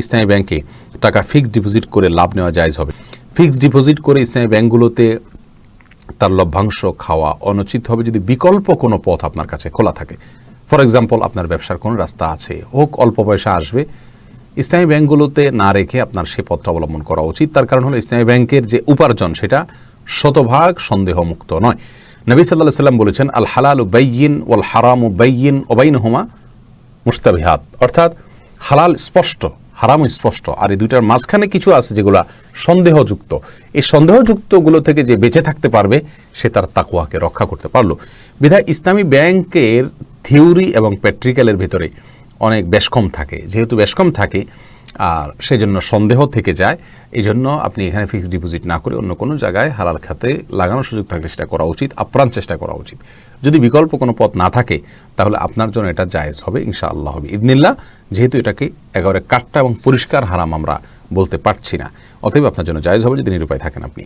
ইসলামী ব্যাংকে টাকা fixed deposit করে লাভ নেওয়া জায়জ হবে। ফিক্সড ডিপোজিট করে ইসলামী ব্যাংকগুলোতে তার লভ্যাংশ খাওয়া অনুচিত হবে যদি বিকল্প কোনো পথ আপনার কাছে খোলা থাকে। ফর এক্সাম্পল, আপনার ব্যবসার কোনো রাস্তা আছে, হোক অল্প পয়সা আসবে, ইসলামী ব্যাংকগুলোতে না রেখে আপনার সে পথটা অবলম্বন করা উচিত। তার কারণ হলো ইসলামী ব্যাংকের যে উপার্জন, সেটা শতভাগ সন্দেহমুক্ত নয়। নবী সাল্লাহ সাল্লাম বলেছেন, আল হালাল বাইয়িন ওয়াল হারাম বাইয়িন ওবাইন হুমা মুস্তাবিহাত অর্থাৎ হালাল স্পষ্ট হারাম স্পষ্ট। আর এই দুইটার মাঝখানে কিছু আছে যেগুলো সন্দেহযুক্ত। এই সন্দেহযুক্তগুলো থেকে যে বেঁচে থাকতে পারবে, সে তার তাকুয়াকে রক্ষা করতে পারল। বিধায় ইসলামী ব্যাংকের থিওরি এবং প্র্যাকটিক্যালের ভেতরে অনেক বেশকম থাকে। যেহেতু বেশকম থাকে আর সেজন্য সন্দেহ থেকে যায়। এই জন্য আপনি এখানে ফিক্সড ডিপোজিট না করে অন্য কোনো জায়গায় হালাল খাতে লাগানোর সুযোগ থাকলে সেটা করা উচিত, আপ্রাণ চেষ্টা করা উচিত। যদি বিকল্প কোনো পথ না থাকে, তাহলে আপনার জন্য এটা জায়েজ হবে ইনশা আল্লাহ হবে। ইদনিল্লা যেহেতু এটাকে একেবারে কাটটা এবং পরিষ্কার হারাম আমরা বলতে পারছি না, অতএব আপনার জন্য জায়েজ হবে যদি নিরুপায় থাকেন আপনি।